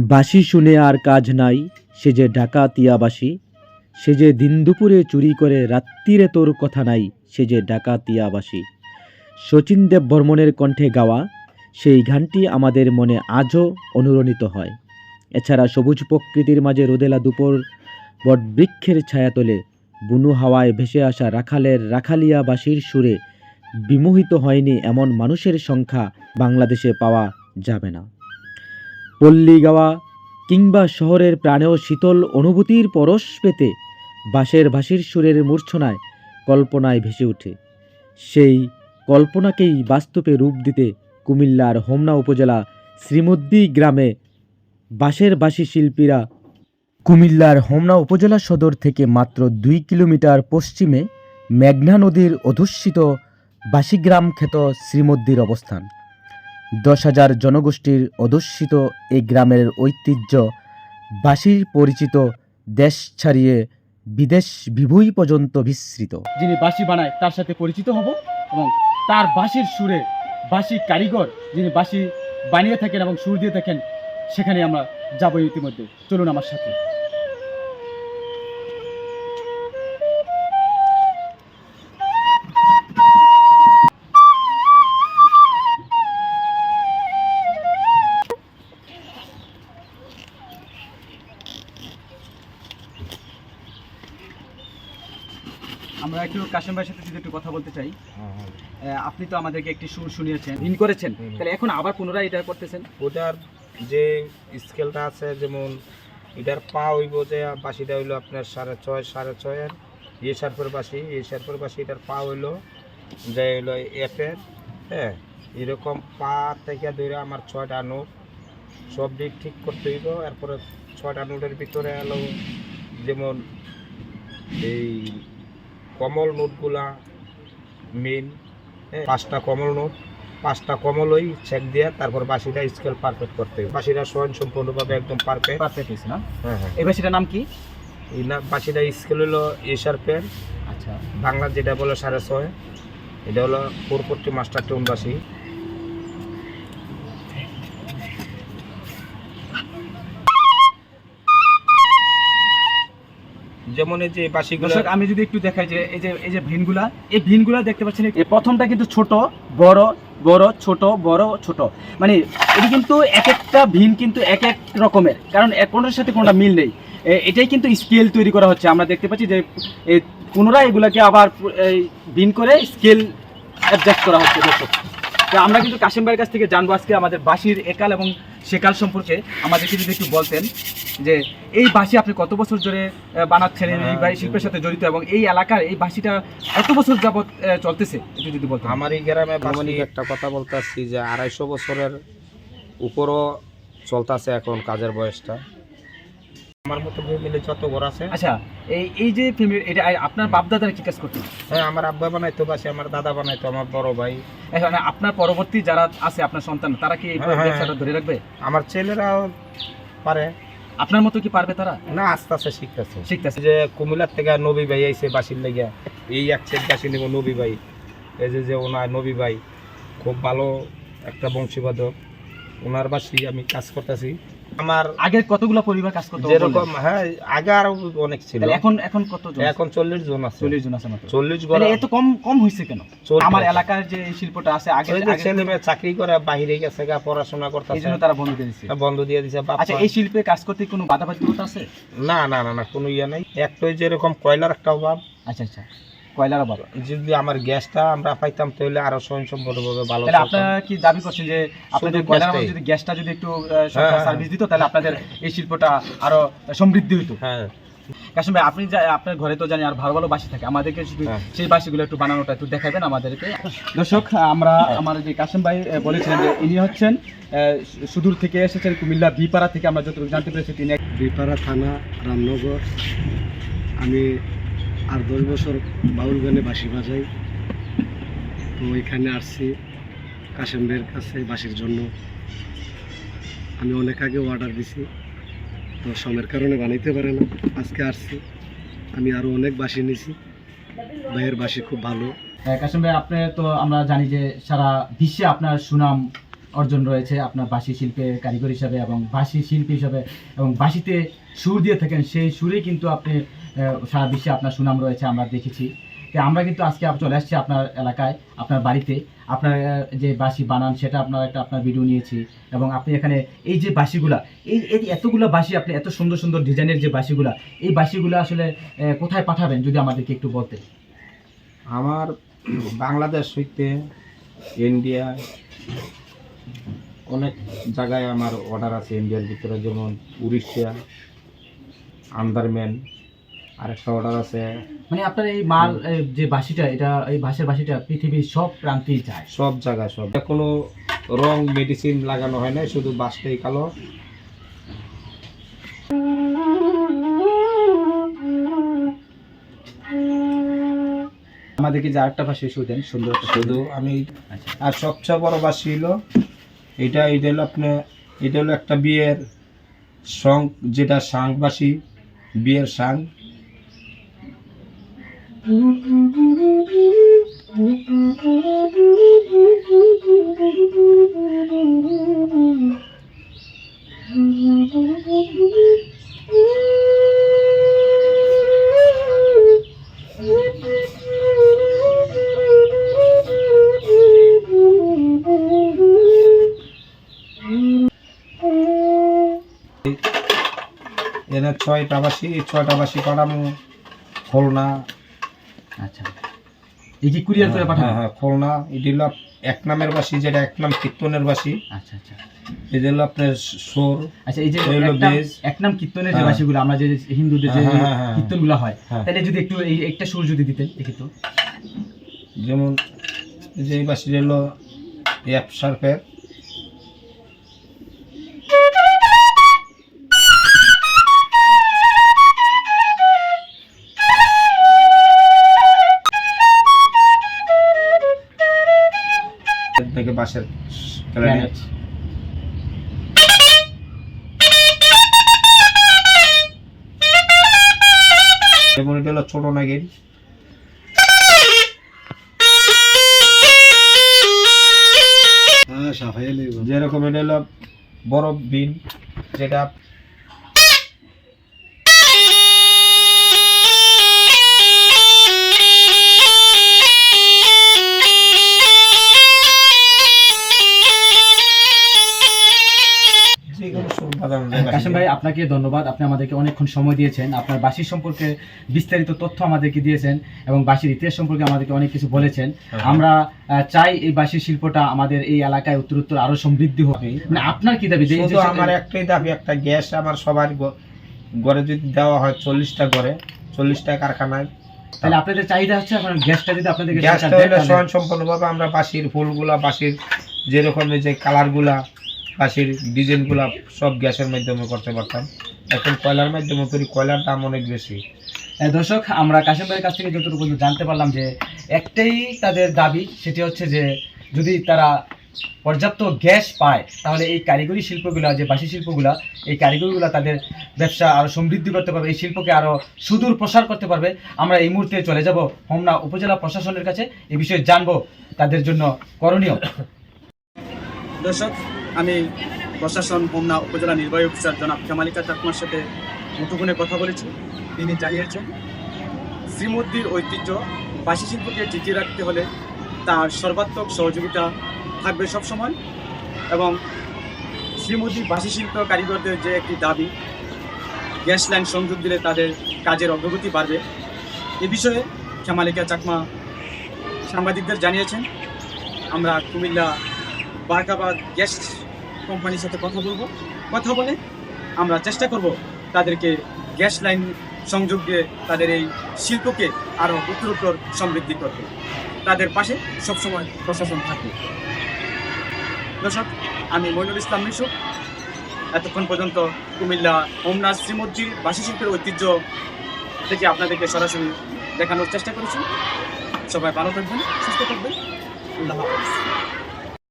বাঁশি শুনে আর কাজ নাই, সে যে ডাকাতিয়াবাসী, সে যে দিন দুপুরে চুরি করে রাত্রিরে তোর কথা নাই, সে যে ডাকাতিয়াবাসী। শচীন দেব বর্মনের কণ্ঠে গাওয়া, সেই গানটি আমাদের মনে আজও অনুরণিত হয়। এছাড়া সবুজ প্রকৃতির মাঝে রোদেলা দুপুর, বটবৃক্ষের ছায়াতলে বুনু হাওয়ায় ভেসে আসা রাখালের রাখালিয়াবাসীর সুরে বিমোহিত হয়নি এমন মানুষের সংখ্যা বাংলাদেশে পাওয়া যাবে না। পল্লী গাওয়া কিংবা শহরের প্রাণেও শীতল অনুভূতির পরশ পেতে বাঁশের ভাসির সুরের মূর্ছনায় কল্পনায় ভেসে ওঠে। সেই কল্পনাকেই বাস্তবে রূপ দিতে কুমিল্লার হোমনা উপজেলা শ্রীমদ্দি গ্রামে বাঁশের বাঁশি শিল্পীরা কুমিল্লার হোমনা উপজেলা সদর থেকে মাত্র দুই কিলোমিটার পশ্চিমে মেঘনা নদীর অধুষ্যিত বাসিগ্রাম খ্যাত শ্রীমদ্দির অবস্থান। দশ হাজার জনগোষ্ঠীর অধুষ্যিত এই গ্রামের ঐতিহ্য বাসির পরিচিত দেশ ছাড়িয়ে বিদেশ বিভুই পর্যন্ত বিস্তৃত। যিনি বাঁশি বানায়, তার সাথে পরিচিত হব এবং তার বাঁশির সুরে বাঁশি কারিগর যিনি বাঁশি বানিয়ে থাকেন এবং সুর দিয়ে থাকেন, সেখানে আমরা যাব ইতিমধ্যে। চলুন আমার সাথে। একটু কাশেম ভাইয়ের সাথে যদি একটু কথা বলতে চাই আপনি তো আমাদেরকে একটি সুর শুনিয়েছেন ভিন করেছেন তাহলে এখন আবার পুনরায় এটা করতেছেন? ওটার যে স্কেলটা আছে যেমন এটার পা হইব যে বাসিটা হইল আপনার সাড়ে ছয় সাড়ে ছয়ের এ সারপের বাসি এ সারপের বাসি এটার পা হইল যে হইল এফের হ্যাঁ? এরকম পা থেকে ধরে আমার ছয়টা নোট সব দিক ঠিক করতে হইব এরপরে ছয়টা নোটের ভিতরে হলো যেমন এই কমল নোটগুলা মেন পাঁচটা কমল নোট। পাঁচটা কমলই চেক দিয়ে তারপর বাসিটা স্কেল পারফেক্ট করতে হবে। বাসিটা স্বয়ং সম্পূর্ণভাবে একদম পারফেক্ট পারফেক্ট হয়েছে না? হ্যাঁ হ্যাঁ। বাসিটার সেটার নাম কি? এই না বাসিটা স্কেল হলো এ শার্পের আচ্ছা। বাংলা যেটা বলে সাড়ে ছয় এটা হলো পূর্ববর্তী মাস্টার টোন বাসি যেমন এই যে বাসিগুলো আমি যদি একটু দেখাই যে এই যে এই যে ভিনগুলা, এই ভিনগুলা দেখতে পাচ্ছেন এই প্রথমটা কিন্তু ছোট, বড় বড়, ছোট বড়, ছোট। মানে এটি কিন্তু এক একটা ভিন কিন্তু এক এক রকমের, কারণ কোনোটার সাথে কোনোটা মিল নেই। এটাই কিন্তু স্কেল তৈরি করা হচ্ছে। আমরা দেখতে পাচ্ছি যে পুনরায় এগুলাকে আবার ভিন করে স্কেল অ্যাডজাস্ট করা হচ্ছে, দর্শক। আমরা কিন্তু কাশিম ভাইয়ের কাছ থেকে জানব আজকে আমাদের বাঁশির একাল এবং সেকাল সম্পর্কে আমাদেরকে যদি একটু বলতেন যে এই বাঁশি আপনি কত বছর ধরে বানাচ্ছেন এই বাড়ি শিল্পের সাথে জড়িত এবং এই এলাকার এই বাঁশিটা কত বছর যাবৎ চলতেছে? একটু যদি বলতেন। আমার এই গ্রামে বাসি একটা কথা বলতে আসছি যে আড়াইশো বছরের উপরও চলতেছে এখন কাজের বয়সটা। আমার মতো মিলে যত ঘর আছে। আচ্ছা এই এই যে ফ্যামিলি এটা আপনার বাপ দাদারা কি কাজ করতেন হ্যাঁ আমার আব্বা বানাইতো বাসি আমার দাদা বানাইতো আমার বড় ভাই। এখন আপনার পরবর্তী যারা আছে আপনার সন্তান তারা কি এই হ্যাঁ, হ্যাঁ, ব্যবসাটা ধরে রাখবে? আমার ছেলেরাও পারে। আপনার মতো কি পারবে তারা? না আস্তে আস্তে শিখতেছে। শিখতেছে। যে কুমিল্লার থেকে নবী ভাই আইছে বাসির লেগে এই এক সেট বাসি নেব নবী ভাই। এই যে যে ওনার নবী ভাই খুব ভালো একটা বংশীবাদক। ওনার বাসি আমি কাজ করতেছি। আমার আগের কতগুলো পরিবার কাজ করতো যেরকম হ্যাঁ আগে আরও অনেক ছিল। এখন এখন কত জন এখন চল্লিশ জন আছে। চল্লিশ জন আছে মাত্র। চল্লিশ ঘর এত কম কম হয়েছে কেন? আমার এলাকার যে শিল্পটা আছে আগে আগে- ছেলে মেয়ে চাকরি করে বাহিরে গেছে গা পড়াশোনা করতেছে। জন্য তারা বন্ধ করে দিচ্ছে বন্ধ দিয়ে দিছে আচ্ছা এই শিল্পে কাজ করতে কোনো বাধা বাধ্যতা আছে? না না না না কোনো ইয়ে নাই। একটাই যেরকম কয়লার একটা অভাব। আচ্ছা আচ্ছা। কয়লার বাবা যদি আমার গ্যাসটা আমরা পাইতাম তাহলে আরও স্বয়ংসম্পূর্ণভাবে ভালো তাহলে আপনারা কি দাবি করছেন যে আপনাদের কয়লার। বাবা যদি গ্যাসটা যদি একটু হ্যাঁ, হ্যাঁ। সার্ভিস দিত তাহলে আপনাদের এই শিল্পটা আরও সমৃদ্ধি হতো হ্যাঁ। কাশিম ভাই আপনি আপনার ঘরে তো জানি আর ভালো ভালো বাসি থাকে। আমাদেরকে শুধু হ্যাঁ। সেই বাসিগুলো একটু বানানোটা একটু দেখাবেন আমাদেরকে। দর্শক আমরা আমার যে কাশিম ভাই বলেছিলেন যে ইনি হচ্ছেন আহ, সুদূর থেকে এসেছেন কুমিল্লা বিপাড়া থেকে। আমরা যতটুকু জানতে পেরেছি তিনি এক- বিপাড়া থানা রামনগর। আমি আর দশ বছর বাউল গানে বাঁশি বাজাই। তো এখানে আসছি কাশেম ভাইয়ের কাছে বাঁশির জন্য। আমি অনেক আগে অর্ডার দিছি তো সময়ের কারণে বানাইতে পারে না। আজকে আসছি আমি আরও অনেক বাঁশি নিছি। ভাইয়ের বাঁশি খুব ভালো। আহ, কাশিম ভাই আপনি তো আমরা জানি যে সারা বিশ্বে আপনার সুনাম অর্জন রয়েছে আপনার বাঁশি শিল্পে কারিগর হিসাবে এবং বাঁশি শিল্পী হিসাবে এবং বাঁশিতে সুর দিয়ে থাকেন সেই সুরে কিন্তু আপনি সারা বিশ্বে আপনার সুনাম রয়েছে, আমরা দেখেছি। আমরা কিন্তু আজকে চলে আসছি আপনার এলাকায়, আপনার বাড়িতে। আপনার যে বাঁশি বানান, সেটা আপনার একটা, আপনার ভিডিও নিয়েছি। এবং আপনি এখানে এই যে বাঁশিগুলা, এই এই এতগুলো বাঁশি, আপনি এত সুন্দর সুন্দর ডিজাইনের যে বাঁশিগুলা, এই বাঁশিগুলো আসলে কোথায় পাঠাবেন, যদি আমাদেরকে একটু বলতেন? আমার বাংলাদেশ হইতে ইন্ডিয়া অনেক জায়গায় আমার অর্ডার আছে ইন্ডিয়ার ভিতরে, যেমন উড়িষ্যা আন্দারম্যান আরেকটা অর্ডার আছে। মানে আপনার এই মাল যে বাঁশিটা এটা এই বাঁশের বাঁশিটা পৃথিবীর সব প্রান্তেই যায়। সব জায়গায় সব। কোনো রং মেডিসিন লাগানো হয় না শুধু বাসটাই কালো। আমাদেরকে যে আরেকটা বাসি শুধু দেন সুন্দর শুধু আমি আচ্ছা। আর সবচেয়ে বড় বাসি হলো এটা এটা হলো আপনার এটা হলো একটা বিয়ের সং যেটা সাং বাসি বিয়ের সাং। ছয়টা বাসি ছয়টা বাসি পাঠাবো খুলনা আচ্ছা। এই যে কুরিয়ার করে হ্যাঁ পাঠাবেন হ্যাঁ খুলনা এটি হলো এক নামের বাসি যেটা এক নাম কীর্তনের বাসি। আচ্ছা আচ্ছা। এটা হলো আপনার সোর আচ্ছা এই যে এই এক নাম- কীর্তনের যে হ্যাঁ। বাসিগুলো আমরা যে হিন্দুদের যে হ্যাঁ, হ্যাঁ, হ্যাঁ। কীর্তনগুলো হয় হ্যাঁ। তাহলে যদি একটু এই একটা সুর যদি দিতেন যেমন যে বাসিটা হলো সার্ফের। বাসের ক্লারিনেট যেমন এটা হলো ছোট নাগিন। হ্যাঁ যেরকম এটা হলো বরফ বিন যেটা আপনাকে ধন্যবাদ। আপনি আমাদেরকে অনেকক্ষণ সময় দিয়েছেন। আপনার বাঁশির সম্পর্কে বিস্তারিত তথ্য আমাদেরকে দিয়েছেন এবং বাঁশির ইতিহাস সম্পর্কে আমাদেরকে অনেক কিছু বলেছেন। হ্যাঁ। আমরা চাই এই বাঁশি শিল্পটা আমাদের এই এলাকায় উত্তরোত্তর আরও সমৃদ্ধি হবে মানে আপনার কি দাবি? আমার একটাই দাবি একটা গ্যাস আমার সবার গড়ে যদি দেওয়া হয় চল্লিশটা গড়ে চল্লিশটা কারখানায়। তাহলে আপনাদের চাহিদা হচ্ছে এখন গ্যাসটা যদি গ্যাসটা হলে তাহলে- আমরা বাঁশির ফুলগুলা বাঁশির যেরকম যে কালারগুলা বাঁশির ডিজাইনগুলা সব গ্যাসের মাধ্যমে করতে পারতাম। এখন কয়লার মাধ্যমে করি কয়লার দাম অনেক বেশি। দর্শক আমরা কাশিম ভাইয়ের কাছ থেকে যতটুকু জানতে পারলাম যে একটাই তাদের দাবি সেটি হচ্ছে যে যদি তারা পর্যাপ্ত গ্যাস পায় তাহলে এই কারিগরি শিল্পগুলো যে বাসি শিল্পগুলা এই কারিগরিগুলো তাদের ব্যবসা আরও সমৃদ্ধি করতে পারবে এই শিল্পকে আরও সুদূর প্রসার করতে পারবে। আমরা এই মুহূর্তে চলে যাব হোমনা উপজেলা প্রশাসনের কাছে এই বিষয়ে জানব তাদের জন্য করণীয়। দর্শক আমি প্রশাসন হোমনা উপজেলা নির্বাহী অফিসার জনাব কামালিকা চাকমার সাথে মুঠোফোনে কথা বলেছি। তিনি জানিয়েছেন শ্রীমদ্দির ঐতিহ্য বাসি শিল্পকে টিকিয়ে রাখতে হলে তার সর্বাত্মক সহযোগিতা থাকবে সবসময় এবং শ্রীমদ্দির বাসি শিল্প কারিগরদের যে একটি দাবি, গ্যাস লাইন সংযোগ দিলে তাদের কাজের অগ্রগতি বাড়বে। এ বিষয়ে শ্যামালিকা চাকমা সাংবাদিকদের জানিয়েছেন, আমরা কুমিল্লা বারকাবাদ গ্যাস কোম্পানির সাথে কথা বলব। কথা বলে আমরা চেষ্টা করব তাদেরকে গ্যাস লাইন সংযোগ দিয়ে তাদের এই শিল্পকে আরও উত্তরোত্তর সমৃদ্ধি করতে। তাদের পাশে সবসময় প্রশাসন থাকবে। দর্শক, আমি মইনুল ইসলাম মিশু। এতক্ষণ পর্যন্ত কুমিল্লা হোমনাথ বাসি শিল্পের ঐতিহ্য থেকে আপনাদেরকে সরাসরি দেখানোর চেষ্টা করেছি। সবাই ভালো থাকবেন, সুস্থ থাকবেন। আল্লাহ হাফেজ।